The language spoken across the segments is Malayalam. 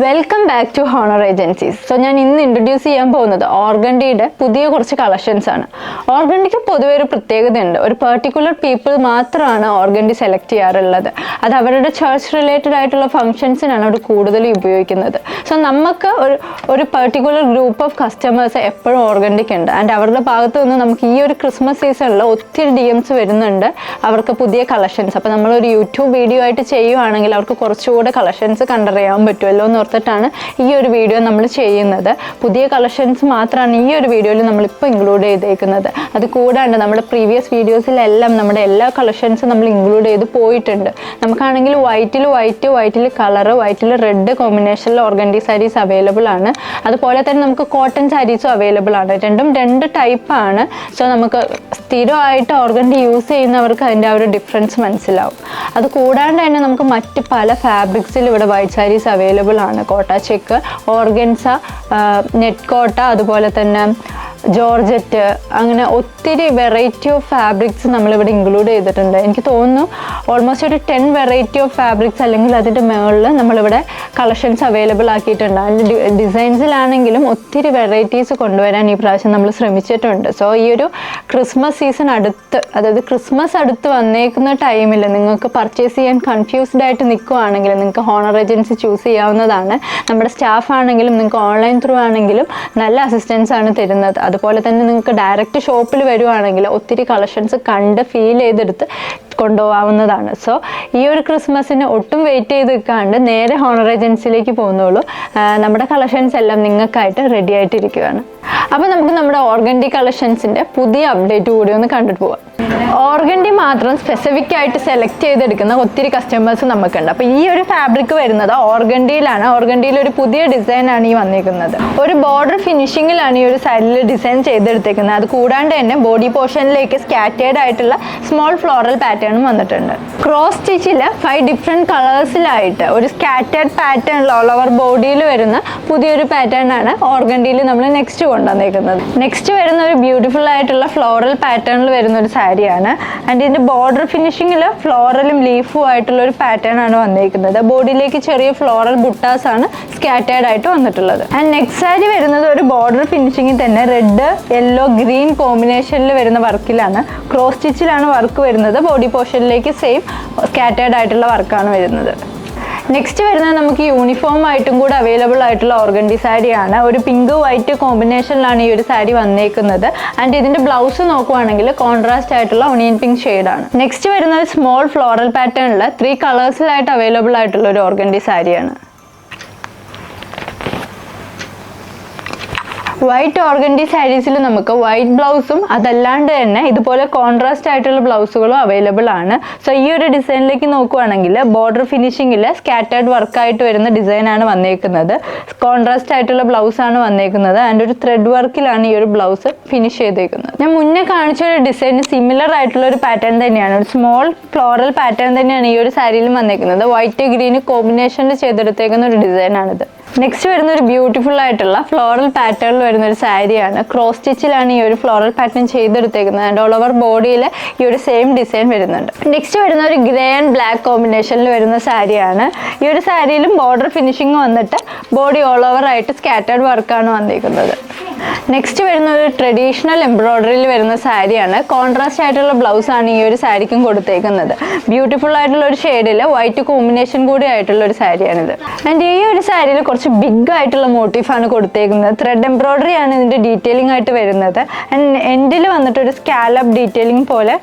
Welcome back to Honour Agencies so ഞാൻ ഇന്ന് ഇൻട്രൊഡ്യൂസ് ചെയ്യാൻ പോകുന്നത് ഓർഗണ്ടിയുടെ പുതിയ കുറച്ച് കളക്ഷൻസ് ആണ്. ഓർഗണ്ടിക്ക് പൊതുവെ ഒരു പ്രത്യേകതയുണ്ട്. ഒരു പെർട്ടിക്കുലർ പീപ്പിൾ മാത്രമാണ് ഓർഗണ്ടി സെലക്ട് ചെയ്യാറുള്ളത്. അത് അവരുടെ ചർച്ച് റിലേറ്റഡ് ആയിട്ടുള്ള ഫംഗ്ഷൻസിനാണ് അവർ കൂടുതലും ഉപയോഗിക്കുന്നത്. സോ നമുക്ക് ഒരു ഒരു പെർട്ടിക്കുലർ ഗ്രൂപ്പ് ഓഫ് കസ്റ്റമേഴ്സ് എപ്പോഴും ഓർഗണ്ടിക്ക് ഉണ്ട്. ആൻഡ് അവരുടെ ഭാഗത്ത് നിന്ന് നമുക്ക് ഈ ഒരു ക്രിസ്മസ് സീസണിൽ ഒത്തിരി ഡി എംസ് വരുന്നുണ്ട് അവർക്ക് പുതിയ കളക്ഷൻസ് അപ്പോൾ നമ്മളൊരു യൂട്യൂബ് വീഡിയോ ആയിട്ട് ചെയ്യുവാണെങ്കിൽ അവർക്ക് കുറച്ചുകൂടെ കളക്ഷൻസ് കണ്ടറിയാൻ പറ്റുമല്ലോ എന്ന് ഓർത്തിട്ടാണ് ഈ ഒരു വീഡിയോ നമ്മൾ ചെയ്യുന്നത്. പുതിയ കളക്ഷൻസ് മാത്രമാണ് ഈ ഒരു വീഡിയോയിൽ നമ്മളിപ്പോൾ ഇൻക്ലൂഡ് ചെയ്തേക്കുന്നത്. അത് കൂടാണ്ട് നമ്മുടെ പ്രീവിയസ് വീഡിയോസിലെല്ലാം നമ്മുടെ എല്ലാ കളക്ഷൻസും നമ്മൾ ഇൻക്ലൂഡ് ചെയ്ത് പോയിട്ടുണ്ട്. നമുക്കാണെങ്കിൽ വൈറ്റിൽ വൈറ്റ് വൈറ്റിൽ കളർ വൈറ്റിൽ റെഡ് കോമ്പിനേഷനിൽ ഓർഗൻഡി സാരീസ് അവൈലബിൾ ആണ്. അതുപോലെ തന്നെ നമുക്ക് കോട്ടൺ സാരീസും അവൈലബിൾ ആണ്. രണ്ടും രണ്ട് ടൈപ്പാണ് സോ നമുക്ക് സ്ഥിരമായിട്ട് ഓർഗൻഡി യൂസ് ചെയ്യുന്നവർക്ക് അതിന്റെ ആ ഒരു ഡിഫറൻസ് മനസ്സിലാവും. അത് കൂടാണ്ട് തന്നെ നമുക്ക് മറ്റ് പല ഫാബ്രിക്സിൽ ഇവിടെ വൈറ്റ് സാരീസ് അവൈലബിൾ ആണ്. കോട്ട ചെക്ക് ഓർഗൻസ നെറ്റ് കോട്ട അതുപോലെ തന്നെ ജോർജറ്റ് അങ്ങനെ ഒത്തിരി വെറൈറ്റി ഓഫ് ഫാബ്രിക്സ് നമ്മളിവിടെ ഇൻക്ലൂഡ് ചെയ്തിട്ടുണ്ട്. എനിക്ക് തോന്നുന്നു ഓൾമോസ്റ്റ് ഒരു ടെൻ വെറൈറ്റി ഓഫ് ഫാബ്രിക്സ് അല്ലെങ്കിൽ അതിന്റെ മുകളിൽ നമ്മളിവിടെ കളക്ഷൻസ് അവൈലബിൾ ആക്കിയിട്ടുണ്ട്. അതിന്റെ ഡിസൈൻസിലാണെങ്കിലും ഒത്തിരി വെറൈറ്റീസ് കൊണ്ടുവരാൻ ഈ പ്രാവശ്യം നമ്മൾ ശ്രമിച്ചിട്ടുണ്ട്. സോ ഈ ഒരു ക്രിസ്മസ് സീസൺ അടുത്ത് അതായത് ക്രിസ്മസ് അടുത്ത് വന്നേക്കുന്ന ടൈമിൽ നിങ്ങൾക്ക് പർച്ചേസ് ചെയ്യാൻ കൺഫ്യൂസ്ഡ് ആയിട്ട് നിൽക്കുവാണെങ്കിൽ നിങ്ങൾക്ക് ഹോണർ ഏജൻസി ചൂസ് ചെയ്യാവുന്നതാണ്. നമ്മുടെ സ്റ്റാഫ് ആണെങ്കിലും നിങ്ങൾക്ക് ഓൺലൈൻ ത്രൂ ആണെങ്കിലും നല്ല അസിസ്റ്റൻസ് ആണ് തരുന്നത്. അതുപോലെ തന്നെ നിങ്ങൾക്ക് ഡയറക്റ്റ് ഷോപ്പിൽ വരുവാണെങ്കിൽ ഒത്തിരി കളക്ഷൻസ് കണ്ട് ഫീൽ ചെയ്തെടുത്ത് കൊണ്ടുപോകാവുന്നതാണ്. സോ ഈ ഒരു ക്രിസ്മസിന് ഒട്ടും വെയിറ്റ് ചെയ്ത് നിൽക്കാണ്ട് നേരെ ഹോണർ ഏജൻസിയിലേക്ക് പോകുന്നുള്ളൂ. നമ്മുടെ കളക്ഷൻസ് എല്ലാം നിങ്ങൾക്കായിട്ട് റെഡി ആയിട്ടിരിക്കുകയാണ് അപ്പോൾ നമുക്ക് നമ്മുടെ ഓർഗൻഡി കളക്ഷൻസിന്റെ പുതിയ അപ്ഡേറ്റ് കൂടി ഒന്ന് കണ്ടിട്ട് പോവാം. ഓർഗൻഡി മാത്രം സ്പെസിഫിക് ആയിട്ട് സെലക്ട് ചെയ്തെടുക്കുന്ന ഒത്തിരി കസ്റ്റമേഴ്സ് നമുക്കുണ്ട്. അപ്പോൾ ഈ ഒരു ഫാബ്രിക് വരുന്നത് ഓർഗൻഡിയിലാണ് ഓർഗൻഡിയിൽ ഒരു പുതിയ ഡിസൈനാണ് ഈ വന്നിരിക്കുന്നത് ഒരു ബോർഡർ ഫിനിഷിങ്ങിലാണ് ഈ ഒരു സൈഡിൽ ഡിസൈൻ ചെയ്തെടുത്തേക്കുന്നത്. അത് കൂടാണ്ട് തന്നെ ബോഡി പോർഷനിലേക്ക് സ്കാറ്റേഡ് ആയിട്ടുള്ള സ്മോൾ ഫ്ലോറൽ പാറ്റേണും വന്നിട്ടുണ്ട്. ക്രോസ് സ്റ്റിച്ചിൽ ഫൈവ് ഡിഫറെന്റ് കളേഴ്സിലായിട്ട് ഒരു സ്കാറ്റേഡ് പാറ്റേൺ ഓൾ ഓവർ ബോഡിയിൽ വരുന്ന പുതിയൊരു പാറ്റേൺ ആണ് ഓർഗൻഡിയിൽ നമ്മൾ നെക്സ്റ്റ് കൊണ്ടുവന്നേക്കുന്നത്. നെക്സ്റ്റ് വരുന്ന ഒരു ബ്യൂട്ടിഫുൾ ആയിട്ടുള്ള ഫ്ലോറൽ പാറ്റേണിൽ വരുന്ന ഒരു സാരിയാണ് ആൻഡ് ഇതിന്റെ ബോർഡർ ഫിനിഷിങ്ങിൽ ഫ്ലോറലും ലീഫും ആയിട്ടുള്ള ഒരു പാറ്റേൺ ആണ് വന്നിരിക്കുന്നത് ബോഡിയിലേക്ക് ചെറിയ ഫ്ലോറൽ ബുട്ടാസ് ആണ് സ്കാറ്റേഡ് ആയിട്ട് വന്നിട്ടുള്ളത്. ആൻഡ് നെക്സ്റ്റ് സാരി വരുന്നത് ഒരു ബോർഡർ ഫിനിഷിങ്ങിൽ തന്നെ റെഡ് യെല്ലോ ഗ്രീൻ കോമ്പിനേഷനിൽ വരുന്ന വർക്കിലാണ് ക്രോസ് സ്റ്റിച്ചിലാണ് വർക്ക് വരുന്നത്. ബോഡി പോർഷനിലേക്ക് സെയിം സ്കാറ്റേർഡ് ആയിട്ടുള്ള വർക്കാണ് വരുന്നത്. നെക്സ്റ്റ് വരുന്നത് നമുക്ക് യൂണിഫോം ആയിട്ടും കൂടെ അവൈലബിൾ ആയിട്ടുള്ള ഓർഗൻഡി സാരിയാണ് ഒരു പിങ്ക് വൈറ്റ് കോമ്പിനേഷനിലാണ് ഈ ഒരു സാരി വന്നേക്കുന്നത്. ആൻഡ് ഇതിന്റെ ബ്ലൗസ് നോക്കുവാണെങ്കിൽ കോൺട്രാസ്റ്റ് ആയിട്ടുള്ള ഒണിയൻ പിങ്ക് ഷെയ്ഡാണ് നെക്സ്റ്റ് വരുന്നത് സ്മോൾ ഫ്ലോറൽ പാറ്റേണിൽ ത്രീ കളേഴ്സിലായിട്ട് അവൈലബിൾ ആയിട്ടുള്ള ഒരു ഓർഗൻഡി സാരിയാണ് വൈറ്റ് ഓർഗൻഡി സാരീസിൽ നമുക്ക് വൈറ്റ് ബ്ലൗസും അതല്ലാണ്ട് തന്നെ ഇതുപോലെ കോൺട്രാസ്റ്റ് ആയിട്ടുള്ള ബ്ലൗസുകളും അവൈലബിൾ ആണ്. സോ ഈ ഒരു ഡിസൈനിലേക്ക് നോക്കുവാണെങ്കിൽ ബോർഡർ ഫിനിഷിങ്ങിൽ സ്കാറ്റേർഡ് വർക്കായിട്ട് വരുന്ന ഡിസൈനാണ് വന്നേക്കുന്നത്. കോൺട്രാസ്റ്റ് ആയിട്ടുള്ള ബ്ലൗസ് ആണ് വന്നേക്കുന്നത്. ആൻഡ് ഒരു ത്രെഡ് വർക്കിലാണ് ഈ ഒരു ബ്ലൗസ് ഫിനിഷ് ചെയ്തേക്കുന്നത്. ഞാൻ മുന്നേ കാണിച്ച ഒരു ഡിസൈന് സിമിലർ ആയിട്ടുള്ള ഒരു പാറ്റേൺ തന്നെയാണ്. ഒരു സ്മോൾ ഫ്ലോറൽ പാറ്റേൺ തന്നെയാണ് ഈ ഒരു സാരിയിലും വന്നേക്കുന്നത്. വൈറ്റ് ഗ്രീന് കോമ്പിനേഷനിൽ ചെയ്തെടുത്തേക്കുന്ന ഒരു ഡിസൈനാണിത് നെക്സ്റ്റ് വരുന്ന ഒരു ബ്യൂട്ടിഫുൾ ആയിട്ടുള്ള ഫ്ലോറൽ പാറ്റേണിൽ വരുന്ന ഒരു സാരിയാണ്. ക്രോസ് സ്റ്റിച്ചിലാണ് ഈ ഒരു ഫ്ലോറൽ പാറ്റേൺ ചെയ്തെടുത്തേക്കുന്നത്. ആൻഡ് ഓൾ ഓവർ ബോഡിയിൽ ഈ ഒരു സെയിം ഡിസൈൻ വരുന്നുണ്ട്. നെക്സ്റ്റ് വരുന്ന ഒരു ഗ്രേ ആൻഡ് ബ്ലാക്ക് കോമ്പിനേഷനിൽ വരുന്ന സാരിയാണ്. ഈ ഒരു സാരിയിലും ബോർഡർ ഫിനിഷിംഗ് വന്നിട്ട് ബോഡി ഓൾ ഓവർ ആയിട്ട് സ്കാറ്റേർഡ് വർക്കാണ് വന്നിരിക്കുന്നത്. നെക്സ്റ്റ് വരുന്ന ഒരു ട്രഡീഷണൽ എംബ്രോയ്ഡറിയിൽ വരുന്ന സാരിയാണ്. കോൺട്രാസ്റ്റ് ആയിട്ടുള്ള ബ്ലൗസ് ആണ് ഈ ഒരു സാരിക്കും കൊടുത്തേക്കുന്നത്. ബ്യൂട്ടിഫുൾ ആയിട്ടുള്ള ഒരു ഷെയ്ഡിൽ വൈറ്റ് കോമ്പിനേഷൻ കൂടി ആയിട്ടുള്ള ഒരു സാരിയാണിത്. ആൻഡ് ഈ ഒരു സാരിയിൽ കുറച്ച് ബിഗ് ആയിട്ടുള്ള മോട്ടീഫാണ് കൊടുത്തേക്കുന്നത്. ത്രെഡ് എംബ്രോയ്ഡറി ആണ് ഇതിന്റെ ഡീറ്റെയിലിംഗ് ആയിട്ട് വരുന്നത്. ആൻഡ് എൻഡിൽ വന്നിട്ട് ഒരു സ്കാലപ്പ് ഡീറ്റെയിലിംഗ് പോലെ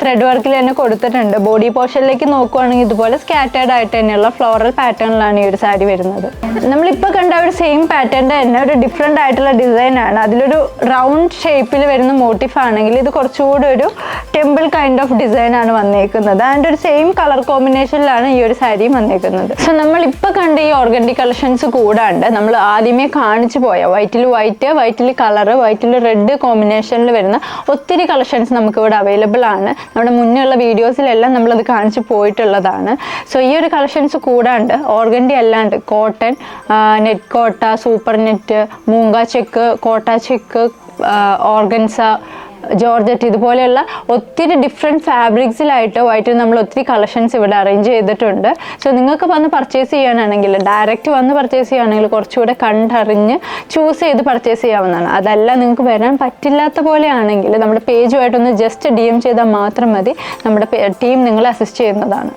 ത്രെഡ് വർക്കിൽ തന്നെ കൊടുത്തിട്ടുണ്ട്. ബോഡി പോർഷനിലേക്ക് നോക്കുവാണെങ്കിൽ ഇതുപോലെ സ്കാറ്റേഡ് ആയിട്ട് തന്നെയുള്ള ഫ്ലോറൽ പാറ്റേണിലാണ് ഈ ഒരു സാരി വരുന്നത്. നമ്മളിപ്പോൾ കണ്ട ഒരു സെയിം പാറ്റേണിന്റെ തന്നെ ഒരു ഡിഫറെന്റ് ആയിട്ടുള്ള ഡിസൈൻ ആണ്. അതിലൊരു റൗണ്ട് ഷേപ്പിൽ വരുന്ന മോട്ടീഫ് ആണെങ്കിൽ ഇത് കുറച്ചുകൂടി ഒരു ടെമ്പിൾ കൈൻഡ് ഓഫ് ഡിസൈൻ ആണ് വന്നേക്കുന്നത്. ആൻഡ് ഒരു സെയിം കളർ കോമ്പിനേഷനിലാണ് ഈ ഒരു സാരിയും വന്നേക്കുന്നത്. സോ നമ്മൾ ഇപ്പോൾ കണ്ട ഈ ഓർഗൻഡി കളക്ഷൻസ് കൂടാണ്ട് നമ്മൾ ആദ്യമേ കാണിച്ചു പോയ വൈറ്റിൽ വൈറ്റ് വൈറ്റിൽ കളർ വൈറ്റിൽ റെഡ് കോമ്പിനേഷനിൽ വരുന്ന ഒത്തിരി കളക്ഷൻസ് നമുക്ക് ഇവിടെ അവൈലബിൾ ആണ്. നമ്മുടെ മുന്നേയുള്ള വീഡിയോസിലെല്ലാം നമ്മളത് കാണിച്ചു പോയിട്ടുള്ളതാണ്. സോ ഈ ഒരു കളക്ഷൻസ് കൂടാണ്ട് ഓർഗൻഡി അല്ലാണ്ട് cotton net Kota super net moonga check Kota check organza georgette ഇതുപോലെയുള്ള ഒത്തിരി ഡിഫറെന്റ് ഫാബ്രിക്സിലായിട്ട് വൈറ്റ് നമ്മൾ ഒത്തിരി കളക്ഷൻസ് ഇവിടെ അറേഞ്ച് ചെയ്തിട്ടുണ്ട്. സോ നിങ്ങൾക്ക് വന്ന് പർച്ചേസ് ചെയ്യാനാണെങ്കിൽ ഡയറക്റ്റ് വന്ന് പർച്ചേസ് ചെയ്യുകയാണെങ്കിൽ കുറച്ചുകൂടെ കണ്ടറിഞ്ഞ് ചൂസ് ചെയ്ത് പർച്ചേസ് ചെയ്യാവുന്നതാണ്. അതല്ല നിങ്ങൾക്ക് വരാൻ പറ്റില്ലാത്ത പോലെയാണെങ്കിൽ നമ്മുടെ പേജുമായിട്ടൊന്ന് ജസ്റ്റ് ഡി എം ചെയ്താൽ മാത്രം മതി. നമ്മുടെ ടീം നിങ്ങളെ അസിസ്റ്റ് ചെയ്യുന്നതാണ്.